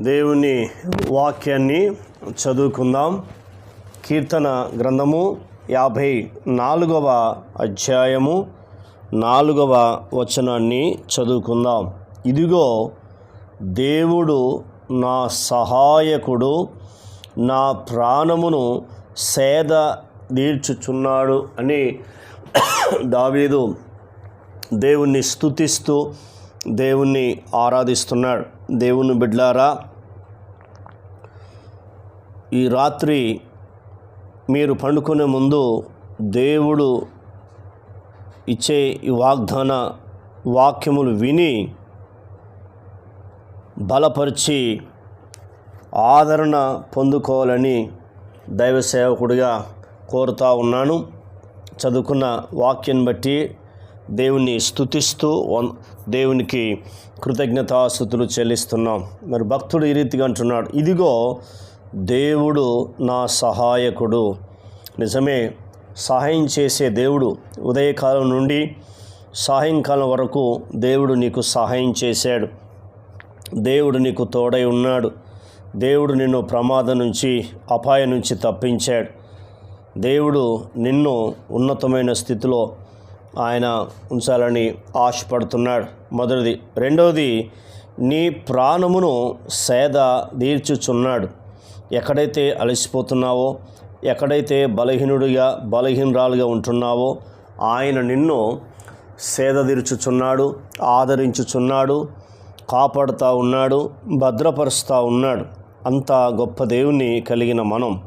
దేవుని వాక్యాన్ని చదువుకుందాం. కీర్తన గ్రంథము యాభై నాలుగవ అధ్యాయము నాలుగవ వచనాన్ని చదువుకుందాం. ఇదిగో దేవుడు నా సహాయకుడు నా ప్రాణమును సేద తీర్చుచున్నాడు అని దావీదు దేవుణ్ణి స్తుతిస్తూ దేవుణ్ణి ఆరాధిస్తున్నాడు. దేవుని బిడ్లారా ఈ రాత్రి మీరు పండుకునే ముందు దేవుడు ఇచ్చే ఈ వాగ్దాన వాక్యములు విని బలపరిచి ఆదరణ పొందుకోవాలని దైవ సేవకుడిగా కోరుతా ఉన్నాను. చదువుకున్న వాక్యం బట్టి దేవుణ్ణి స్తుతిస్తూ వన్- దేవునికి కృతజ్ఞతాస్థుతులు చెల్లిస్తున్నాం. మరి భక్తుడు ఈ రీతిగా అంటున్నాడు ఇదిగో దేవుడు నా సహాయకుడు. నిజమే సహాయం చేసే దేవుడు ఉదయకాలం నుండి సాయంకాలం వరకు దేవుడు నీకు సహాయం చేశాడు. దేవుడు నీకు తోడై ఉన్నాడు. దేవుడు నిన్ను ప్రమాదం నుంచి అపాయం నుంచి తప్పించాడు. దేవుడు నిన్ను ఉన్నతమైన స్థితిలో ఆయన ఉంచాలని ఆశపడుతున్నాడు. మొదటిది. రెండవది నీ ప్రాణమును సేద తీర్చుచున్నాడు. ఎక్కడైతే అలసిపోతున్నావో ఎక్కడైతే బలహీనుడిగా బలహీనరాలుగా ఉంటున్నావో ఆయన నిన్ను సేద తీర్చుచున్నాడు ఆదరించుచున్నాడు కాపాడుతూ ఉన్నాడు భద్రపరుస్తూ ఉన్నాడు. అంత గొప్ప దేవుణ్ణి కలిగిన మనం.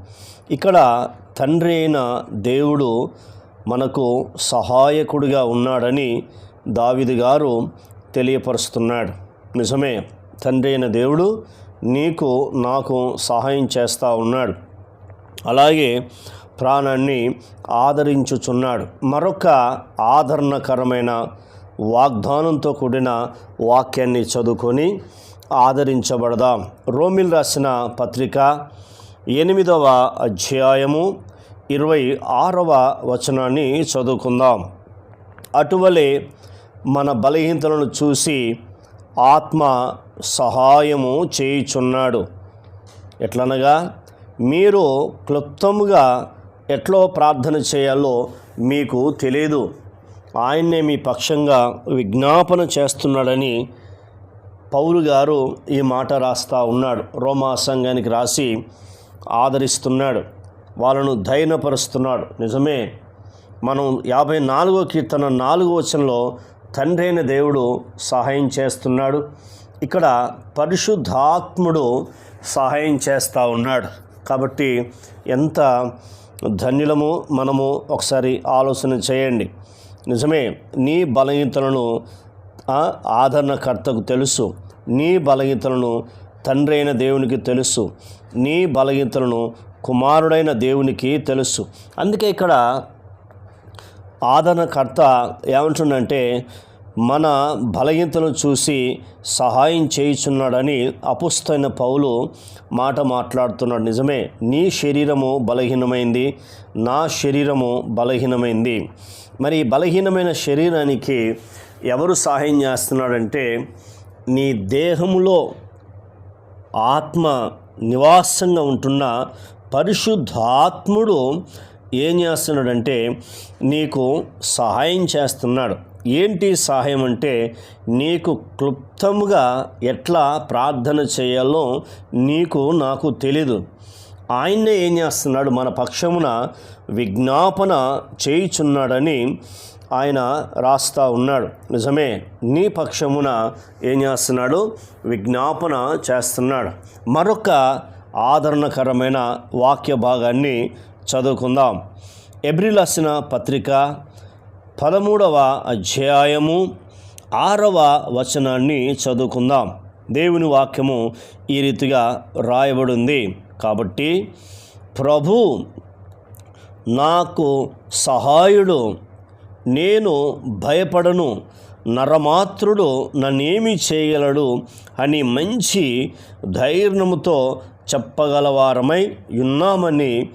ఇక్కడ తండ్రి అయిన దేవుడు మనకు సహాయకుడిగా ఉన్నాడని దావిది గారు తెలియపరుస్తున్నాడు. నిజమే తండ్రి అయిన దేవుడు నీకు నాకు సహాయం చేస్తూ ఉన్నాడు. అలాగే ప్రాణాన్ని ఆదరించుచున్నాడు. మరొక ఆదరణకరమైన వాగ్దానంతో కూడిన వాక్యాన్ని చదువుకొని ఆదరించబడదాం. రోమిల్ రాసిన పత్రిక ఎనిమిదవ అధ్యాయము ఇరవై ఆరవ వచనాన్ని చదువుకుందాం. అటువలే మన బలహీనతలను చూసి ఆత్మ సహాయము చేయుచున్నాడు. ఎట్లనగా మీరు క్లుప్తముగా ఎట్లో ప్రార్థన చేయాలో మీకు తెలియదు ఆయన్నే మీ పక్షంగా విజ్ఞాపన చేస్తున్నాడని పౌరు గారు ఈ మాట రాస్తా ఉన్నాడు. రోమా సంఘానికి రాసి ఆదరిస్తున్నాడు. వాళ్ళను ధైర్యపరుస్తున్నాడు నిజమే మనం యాభై నాలుగో కీర్తన నాలుగో వచనంలో తండ్రి అయిన దేవుడు సహాయం చేస్తున్నాడు. ఇక్కడ పరిశుద్ధాత్ముడు సహాయం చేస్తూ ఉన్నాడు. కాబట్టి ఎంత ధన్యులము మనము ఒకసారి ఆలోచన చేయండి. నిజమే నీ బలహీనతలను ఆదరణకర్తకు తెలుసు. నీ బలహీనతలను తండ్రి అయిన దేవునికి తెలుసు. నీ బలహీనతలను కుమారుడైన దేవునికి తెలుసు. అందుకే ఇక్కడ ఆదరణకర్త ఏమంటుండంటే మన బలహీనతను చూసి సహాయం చేయుచున్నాడని అపుస్తైన పౌలు మాట మాట్లాడుతున్నాడు. నిజమే నీ శరీరము బలహీనమైంది నా శరీరము బలహీనమైంది. మరి బలహీనమైన శరీరానికి ఎవరు సహాయం చేస్తున్నాడంటే నీ దేహములో ఆత్మ నివాసంగా ఉంటున్న పరిశుద్ధాత్ముడు ఏం చేస్తున్నాడంటే నీకు సహాయం చేస్తున్నాడు. ఏంటి సహాయం అంటే నీకు క్లుప్తముగా ఎట్లా ప్రార్థన చేయాలో నీకు నాకు తెలీదు. ఆయన్నే ఏం చేస్తున్నాడు? మన పక్షమున విజ్ఞాపన చేయుచున్నాడని ఆయన రాస్తా ఉన్నాడు. నిజమే నీ పక్షమున ఏం చేస్తున్నాడు? విజ్ఞాపన చేస్తున్నాడు. మరొక ఆదరణకరమైన వాక్య భాగాన్ని చదువుకుందాం. ఎబ్రిలసిన పత్రిక పదమూడవ అధ్యాయము ఆరవ వచనాన్ని చదువుకుందాం. దేవుని వాక్యము ఈ రీతిగా రాయబడింది. కాబట్టి ప్రభు నాకు సహాయుడు నేను భయపడను. నరమాత్రుడు నన్నేమి చేయగలడు అని మంచి ధైర్యముతో చెప్పగలవారమై ఉన్నామని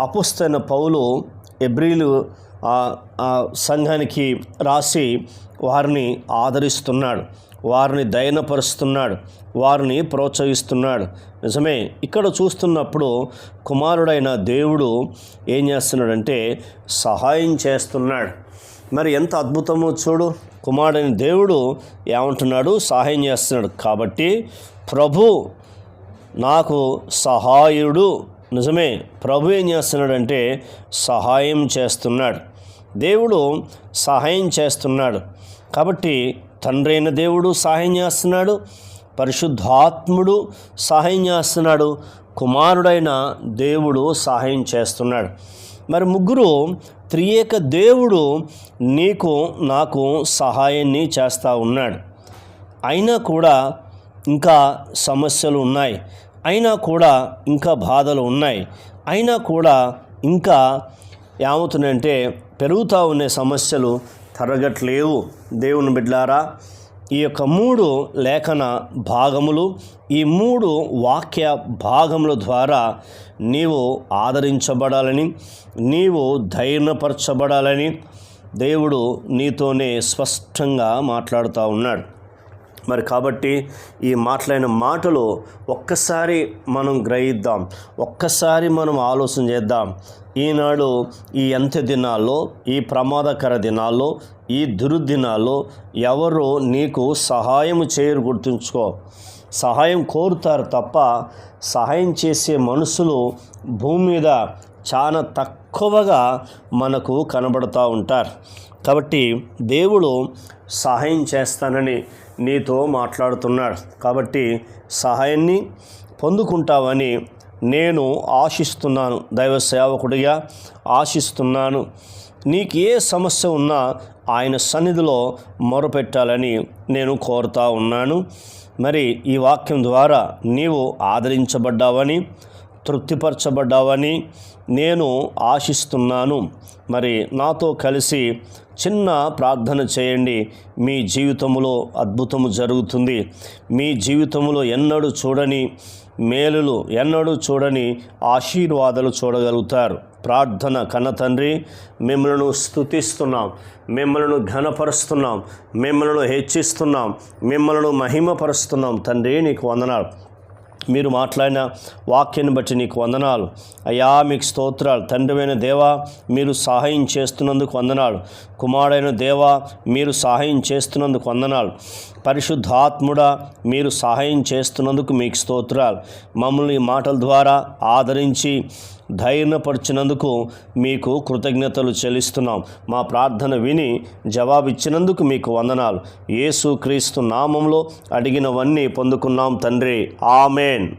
అపుస్తైన పౌలు ఎబ్రిలు ఆ సంఘానికి రాసి వారిని ఆదరిస్తున్నాడు వారిని దయనపరుస్తున్నాడు వారిని ప్రోత్సహిస్తున్నాడు. నిజమే ఇక్కడ చూస్తున్నప్పుడు కుమారుడైన దేవుడు ఏం చేస్తున్నాడంటే సహాయం చేస్తున్నాడు. మరి ఎంత అద్భుతమో చూడు. కుమారుడైన దేవుడు ఏమంటున్నాడు? సహాయం చేస్తున్నాడు. కాబట్టి ప్రభు నాకు సహాయుడు. నిజమే. ప్రభు ఏం చేస్తున్నాడంటే సహాయం చేస్తున్నాడు. దేవుడు సహాయం చేస్తున్నాడు. కాబట్టి తండ్రి అయిన దేవుడు సహాయం చేస్తున్నాడు. పరిశుద్ధాత్ముడు సహాయం చేస్తున్నాడు. కుమారుడైన దేవుడు సహాయం చేస్తున్నాడు. మరి ముగ్గురు త్రియేక దేవుడు నీకు నాకు సహాయాన్ని చేస్తూ ఉన్నాడు. అయినా కూడా ఇంకా సమస్యలు ఉన్నాయి. అయినా కూడా ఇంకా బాధలు ఉన్నాయి. అయినా కూడా ఇంకా ఏమవుతున్నాయంటే పెరుగుతూ ఉండే సమస్యలు తరగట్లేవు. దేవుని బిడ్లారా ఈ యొక్క మూడు లేఖన భాగములు ఈ మూడు వాక్య భాగముల ద్వారా నీవు ఆదరించబడాలని నీవు ధైర్యపరచబడాలని దేవుడు నీతోనే స్పష్టంగా మాట్లాడుతూ ఉన్నాడు. మరి కాబట్టి ఈ మాట్లాడిన మాటలు ఒక్కసారి మనం గ్రహిద్దాం ఒక్కసారి మనం ఆలోచన చేద్దాం. ఈనాడు ఈ అంత్య దినాల్లో ఈ ప్రమాదకర దినాల్లో ఈ దుర్దినాల్లో ఎవరు నీకు సహాయం చేయరు గుర్తుంచుకో. సహాయం కోరుతారు తప్ప సహాయం చేసే మనుషులు భూమి మీద చాలా తక్కువగా మనకు కనబడుతూ ఉంటారు. కాబట్టి దేవుడు సహాయం చేస్తానని నీతో మాట్లాడుతున్నాడు. కాబట్టి సహాయాన్ని పొందుకుంటావని నేను ఆశిస్తున్నాను. దైవ సేవకుడిగా ఆశిస్తున్నాను. నీకు ఏ సమస్య ఉన్నా ఆయన సన్నిధిలో మొరపెట్టాలని నేను కోరుతా ఉన్నాను. మరి ఈ వాక్యం ద్వారా నీవు ఆదరించబడ్డావని తృప్తిపరచబడ్డావని నేను ఆశిస్తున్నాను. మరి నాతో కలిసి చిన్న ప్రార్థన చేయండి. మీ జీవితంలో అద్భుతము జరుగుతుంది. మీ జీవితంలో ఎన్నడూ చూడని మేలులు ఎన్నడూ చూడని ఆశీర్వాదాలు చూడగలుగుతారు. ప్రార్థన కన్న తండ్రి మిమ్మలను స్థుతిస్తున్నాం మిమ్మలను ఘనపరుస్తున్నాం. మిమ్మలను హెచ్చిస్తున్నాం. మిమ్మలను మహిమపరుస్తున్నాం. తండ్రి నీకు వందనాలు. మీరు మాట్లాడిన వాక్యాన్ని బట్టి నీకు వందనాలు. అయ్యా మీకు స్తోత్రాలు. తండ్రివైన దేవా మీరు సహాయం చేస్తున్నందుకు వందనాలు. కుమారుడైన దేవా మీరు సహాయం చేస్తున్నందుకు వందనాలు. పరిశుద్ధాత్ముడా మీరు సహాయం చేస్తున్నందుకు మీకు స్తోత్రాలు. మమ్మల్ని మాటల ద్వారా ఆదరించి ధైర్యపరిచినందుకు మీకు కృతజ్ఞతలు చెల్లిస్తున్నాం. మా ప్రార్థన విని జవాబిచ్చినందుకు మీకు వందనాలు. యేసు క్రీస్తు నామంలో అడిగినవన్నీ పొందుకున్నాం తండ్రి. ఆమెన్.